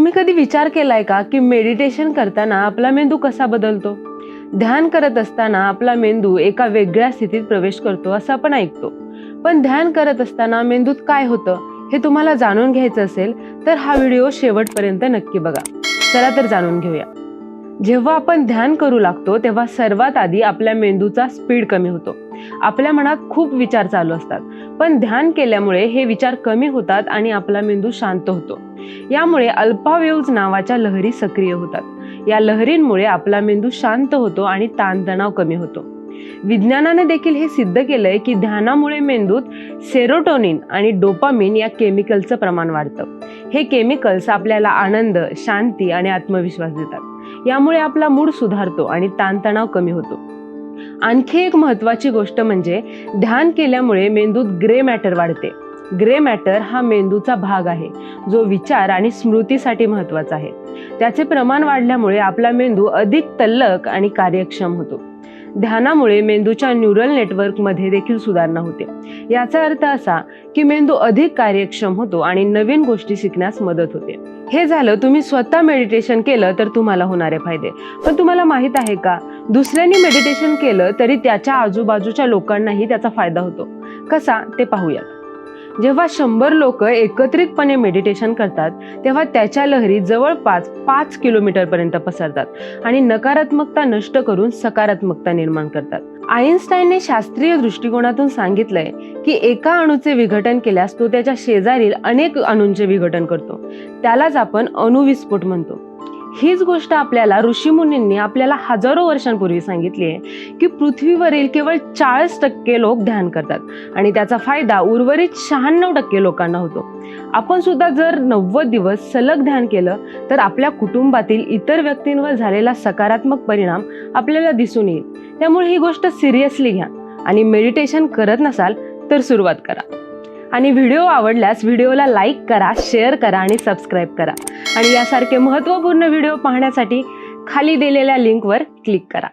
तुम्ही कधी विचार केलाय का की मेडिटेशन करताना आपला मेंदू कसा बदलतो? ध्यान करत असताना आपला मेंदू एका वेगळ्या स्थितीत प्रवेश करतो असं आपण ऐकतो. पण ध्यान करत असताना मेंदूत काय होतं हे तुम्हाला जाणून घ्यायचं असेल तर हा व्हिडिओ शेवटपर्यंत नक्की बघा. चला तर जाणून घेऊया. जेव्हा आपण ध्यान करू लागतो तेव्हा सर्वात आधी आपल्या मेंदूचा स्पीड कमी होतो. आपल्या मनात खूप विचार चालू असतात. पण ध्यान केल्यामुळे हे विचार कमी होतात आणि आपला मेंदू शांत होतो. यामुळे अल्पावेव्ज नावाच्या लहरी सक्रिय होतात. या लहरींमुळे आपला मेंदू शांत होतो आणि ताणतणाव कमी होतो. विज्ञानाने देखील हे सिद्ध केलंय की ध्यानामुळे मेंदूत सेरोटोनिन आणि डोपामिन या केमिकलचं प्रमाण वाढतं. हे केमिकल्स आपल्याला आनंद शांती आणि आत्मविश्वास देतात. यामुळे आपला मूड सुधारतो आणि ताणतणाव कमी होतो. आणखी एक महत्वाची गोष्ट म्हणजे ध्यान केल्यामुळे मेंदूत ग्रे मॅटर वाढते. ग्रे मॅटर हा मेंदूचा भाग आहे जो विचार आणि स्मृतीसाठी महत्त्वाचा आहे. त्याचे प्रमाण वाढल्यामुळे आपला मेंदू अधिक तल्लक आणि कार्यक्षम होतो. ध्यानामुळे मेंदूच्या न्यूरल नेटवर्कमध्ये देखील सुधारणा होते. याचा अर्थ असा की मेंदू अधिक कार्यक्षम होतो आणि नवीन गोष्टी शिकण्यास मदत होते. हे झालं तुम्ही स्वतः मेडिटेशन केलं तर तुम्हाला होणारे फायदे. पण तुम्हाला माहीत आहे का? दुसऱ्यांनी मेडिटेशन केलं तरी त्याच्या आजूबाजूच्या लोकांनाही त्याचा फायदा होतो. कसा? ते पाहूयात. जेव्हा शंभर लोक एकत्रितपणे मेडिटेशन करतात तेव्हा त्याच्या लहरी जवळपास पाच किलोमीटरपर्यंत पसरतात आणि नकारात्मकता नष्ट करून सकारात्मकता निर्माण करतात. आईन्स्टाईनने शास्त्रीय दृष्टिकोनातून सांगितलंय की एका अणूचे विघटन केल्यास तो त्याच्या शेजारील अनेक अणूंचे विघटन करतो. त्यालाच आपण अणुविस्फोट म्हणतो. हीच गोष्ट आपल्याला ऋषीमुनींनी आपल्याला हजारो वर्षांपूर्वी सांगितली आहे की पृथ्वीवरील केवळ चाळीस टक्के लोक ध्यान करतात आणि त्याचा फायदा उर्वरित शहाण्णव टक्के लोकांना होतो. आपण सुद्धा जर नव्वद दिवस सलग ध्यान केलं तर आपल्या कुटुंबातील इतर व्यक्तींवर झालेला सकारात्मक परिणाम आपल्याला दिसून येईल. त्यामुळे ही गोष्ट सिरियसली घ्या आणि मेडिटेशन करत नसाल तर सुरुवात करा. आणि व्हिडिओ आवडल्यास व्हिडिओला लाईक करा शेअर करा आणि सबस्क्राईब करा. आणि यासारखे महत्त्वपूर्ण व्हिडिओ पाहण्यासाठी खाली दिलेल्या लिंकवर क्लिक करा.